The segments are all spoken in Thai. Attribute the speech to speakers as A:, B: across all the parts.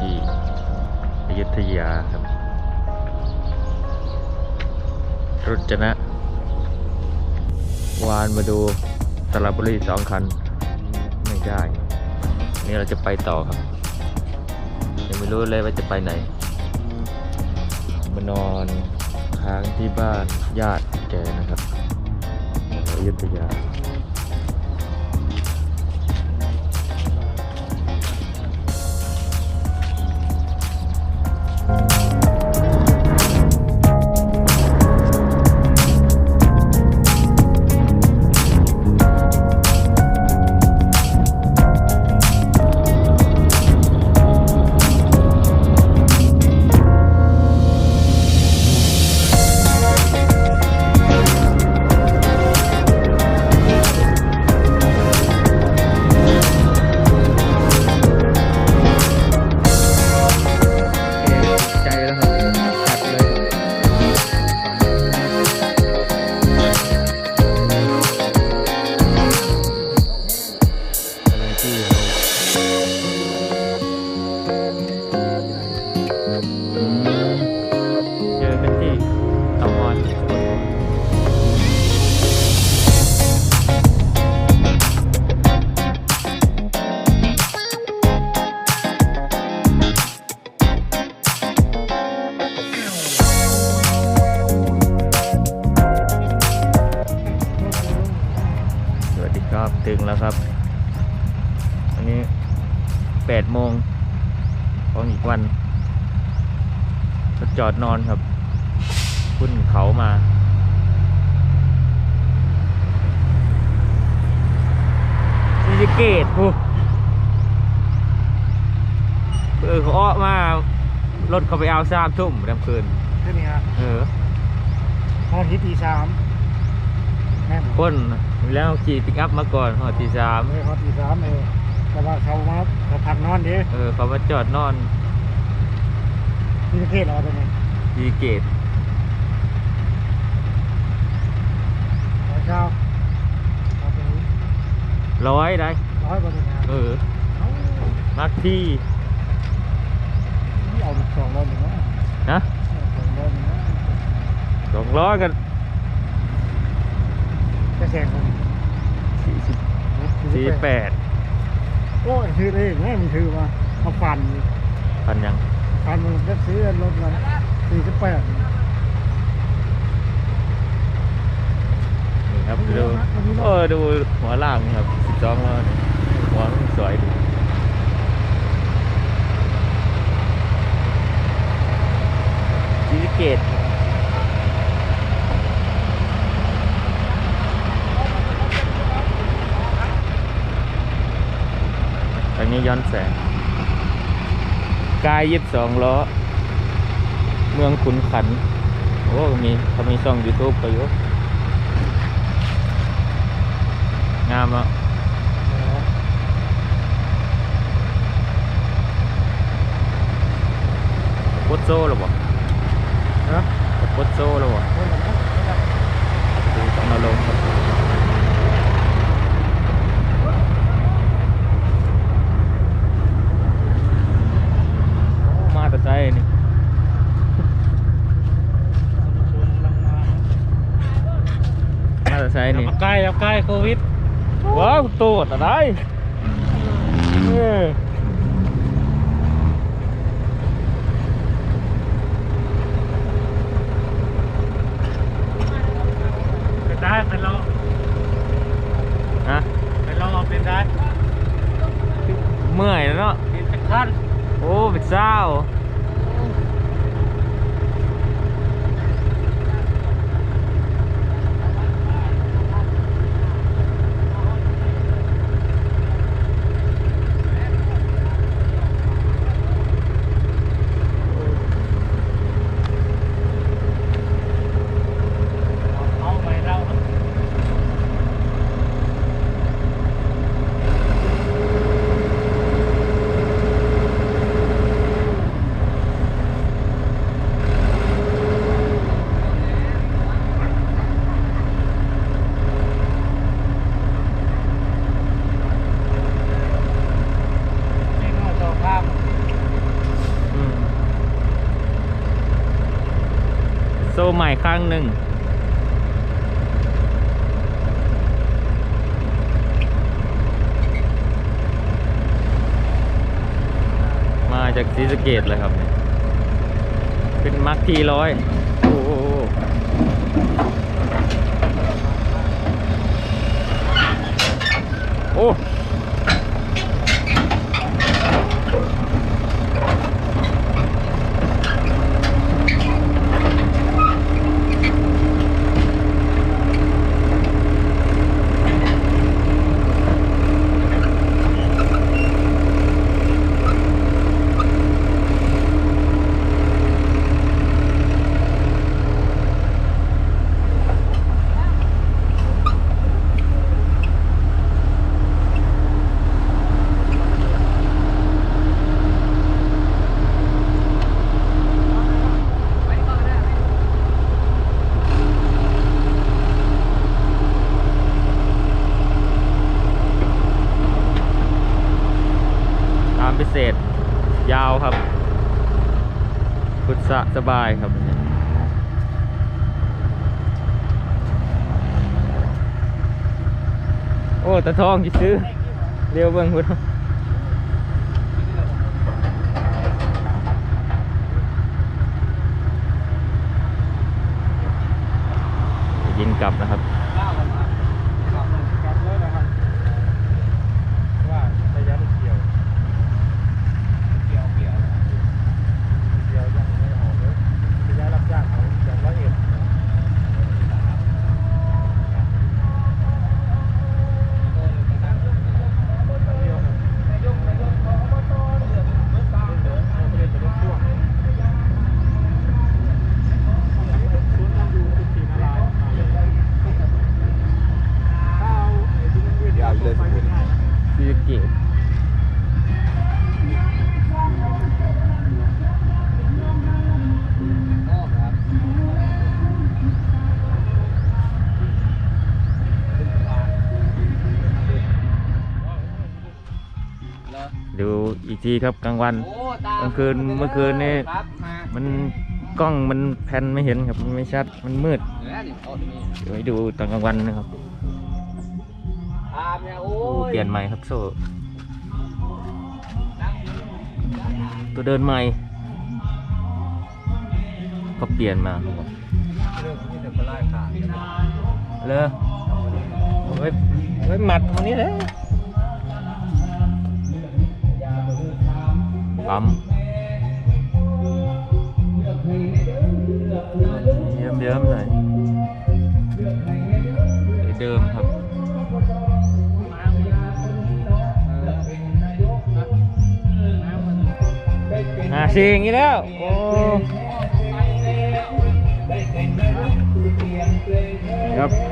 A: ที่อยุธยาครับ รุจนะ วานมาดูสระบุรีสองคัน ไม่ได้ นี่เราจะไปต่อครับ ยังไม่รู้เลยว่าจะไปไหน มานอนค้างที่บ้านญาติแกนะครับอยุธยา ของอีกวันก็จอดนอนครับขึ้นเขามาซีสะเกตผู้เออเขาอ้อมารถเขาไปเอาสามทุ่มดำคืน
B: แค่นี้ฮะ
A: เออ
B: ห้องที่ตีสามแม่ผม
A: คนแล้วขี่ปิกอัพมาก่อนหอตีสาม
B: เออห้องตีสามเออ แต่ว่าเขามาเขาพักนอนดิ
A: เออเขามาจอดนอน
B: ที่ประเทศเราตรงนี้
A: ซีสะเกต
B: ร้อยเช้าเอาไปนี้
A: ร้อยได้
B: ร้อยกว่าสิบห้า
A: เออมักที่
B: นี่เอาสองร้อยหนึ่งนะ
A: นะ
B: สองร้อยหนึ่งนะ
A: สองร้อยกัน
B: จะแข่งกัน
A: สี่สิบสี่แปด
B: โอ้ยถือเลยแม่มันถือมาเอาฟัน
A: พันยัง
B: ฟันมันก็ซื้อรถมันสี่สิบแปด
A: นี่ครับดูโอ้ดูหัวล่างนี่ครับสิบสองล้อนี่หัวมันสวยดีซีสะเกตทาง นี้ย้อนแสงกายยิบสองล้อ เมืองขุนขัน โอ้มีเขามีช่อง YouTube ไปอยู่งามอะปดโซ่หรอบ่
B: นะ
A: ปดโซ่หรอบ่ดูต้องมาลงครับโอ้มาแต่ไซนี่ ใส่นี่
B: ใกล้ใกล้โควิด
A: ว้าวตัวอะไร ใหม่ครั้งหนึ่ง มาจากศรีสเกดเลยครับ เป็นมักทีร้อยโอ้โอ้ามพิเศษ ยาวครับพุทธะสบายครับ โอ้ตะทองจะซื้อเรียวเบิ่งพุทธยิงกลับนะครับ ทีครับกลางวัน กลางคืนเมื่อคืนนี่มันกล้องมันแพนไม่เห็นครับมันไม่ชัดมันมืดเดี๋ยวให้ดูตอนกลางวันนะครับโอ้เปลี่ยนใหม่ครับโซ่ตัวเดินใหม่ก็เปลี่ยนมาครับ
B: เรื่องนี้เดี๋ยวก็ไล่ขาด
A: เลยเฮ้ยเฮ้ยหมัดตรงนี้เลย ปั๊มเยิ้มเยิ้มๆหน่อยเดิมครับหาเสียงอีกแล้ว โอ้ครับ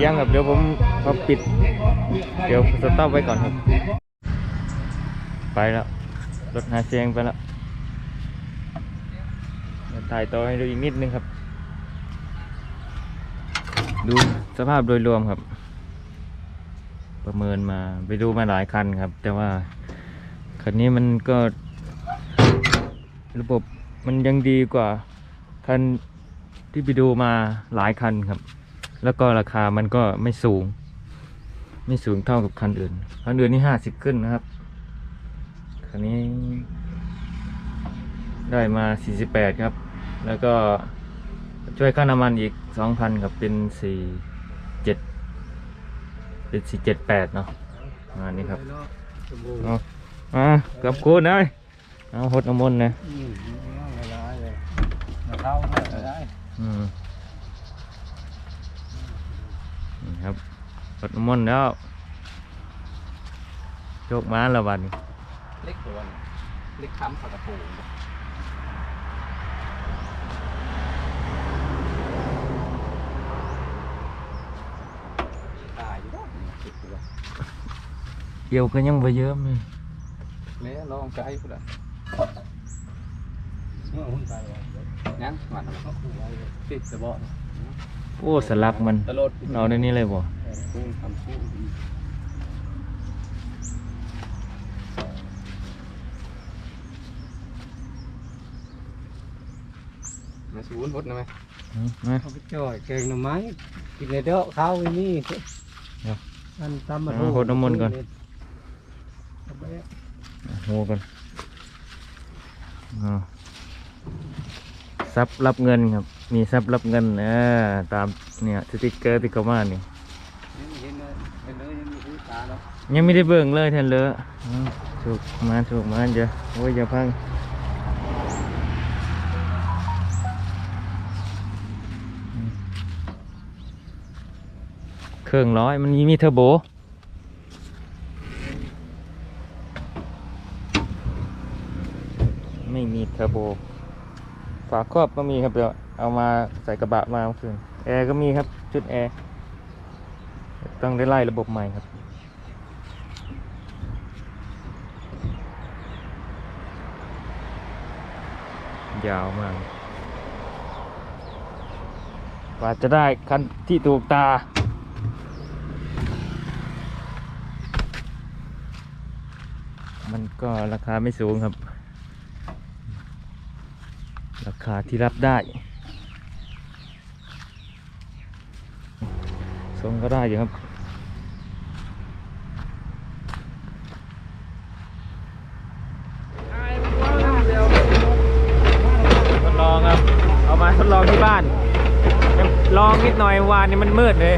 B: สี
A: ยงครับเดี๋ยวผมพอปิด เดี๋ยวสต็อปไว้ก่อนครับ ไปแล้วรถหาเสียงไปแล้วเดี๋ยวถ่ายต่อให้ดูอีกนิดนึงครับ ดูสภาพโดยรวมครับ ประเมินมาไปดูมาหลายคันครับ แต่ว่าคันนี้มันก็ ระบบมันยังดีกว่าคันที่ไปดูมาหลายคันครับ แล้วก็ราคามันก็ไม่สูง ไม่สูงเท่ากับคันอื่น คันอื่นนี่ห้าสิบขึ้นนะครับ คันนี้ได้มาสี่สิบแปดครับ แล้วก็ช่วยค่าน้ำมันอีกสองพันครับเป็นสี่เจ็ดเป็นสี่เจ็ดแปดเนาะประมาณนี้ครับเอาอะกับคุณนะเอาหดน้ำมนต์นะ
B: อืมไม่ร้ายเลยมาเข้าไม่ได้
A: อืมนี่ ครับรดน้ำมนต์แล้วโชคมาแล้วบัดนี้
C: เล็กตัวนึงเล็กค้ำผักกระปูตายอยู่บ้านคิดดูว่า
A: เกี่ยวก็ยังไปเยอะมั้ย
C: แล้วลองไกลพุ่นละ
B: เมื่อหุ่นไปวะ
C: ยังหมัน
B: เขาขู่ไว้เลย
C: ติดสะเบาะ
A: โอ้สลักมัน
C: ตะโลด
A: เอาในนี้เลยบ่
C: พุ่งทำพุ่งดีมาสูนพดนะไหม
A: อืมมา
B: เขาไปจ่อยแกงหน่อไม้กินในเด้อข้าวไอ้นี่
A: เดี๋ยว
B: อันตำมา
A: เอาโคตรน้ำมนต์ก่อน
B: เอาไป
A: โหกันอ่าซับรับเงินครับ มีซับรับเงินนะตามเนี่ยสติกเกอร์ที่เขามานี่
C: เห็นเลยเห็นเลยยังมีอุ้ยตาแล้ว
A: ยังไม่ได้เบิ่งเลยแทนเลยอ้าวถูกมาถูกมาเจ้ะโอ้ยอย่าพังเครื่องร้อยมันมีมีเทอร์โบไม่มีเทอร์โบ ฝาครอบก็มีครับเดี๋ยว เอามาใส่กระบะมาเมื่อคืนแอร์ก็มีครับชุดแอร์ต้องได้ไล่ระบบใหม่ครับ ยาวมากกว่าจะได้คันที่ถูกตา มันก็ราคาไม่สูงครับ ราคาที่รับได้ ทรงก็ได้อยู่ครับ ทดลองครับ เอามาทดลองที่บ้านลองนิดหน่อยวานนี้มันมืดเลย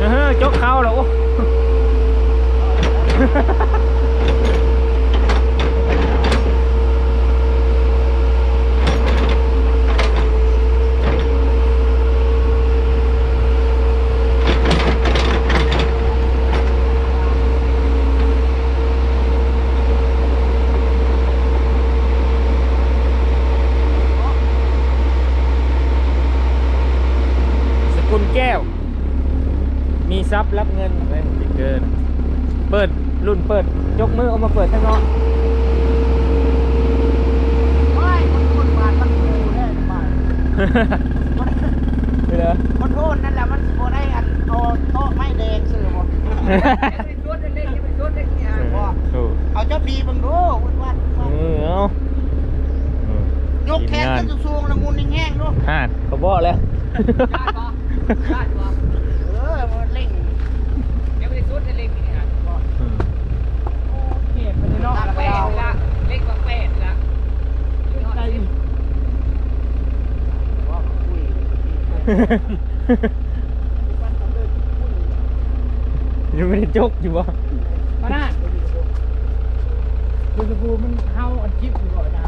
A: เออจกเข้าแล้วโอ้ สกุลแก้ว มีซับรับเงินอะไรสติ๊กเกอร์นะ เปิดรุ่นเปิด ยกมือเอามาเปิดข้างนอก
D: ไม่คนคนบาดมันโูได้บาด
A: ไม่เหรอ
D: คนโทษนั่นแหละมันโบได้อันเอาโต๊ะไม่แดงซื้อบ่
A: ถูก
D: เอาเจ้าดีบังดูวันวัน
A: เออเอาเออย
D: กแขนกันสูงๆละมุนแห้งๆดู
A: ฮาดเขาบอกแล้ว
D: เออมันเล่ง
A: อืม
D: เก็บไปในนอกแล้วก็เอาใจว่าคุ ย
A: ยังไม่ได้จกอยู่บ่
B: มาหน้าดูสบูมันเฮาอันจิ๊บอยู่ก่อนนะ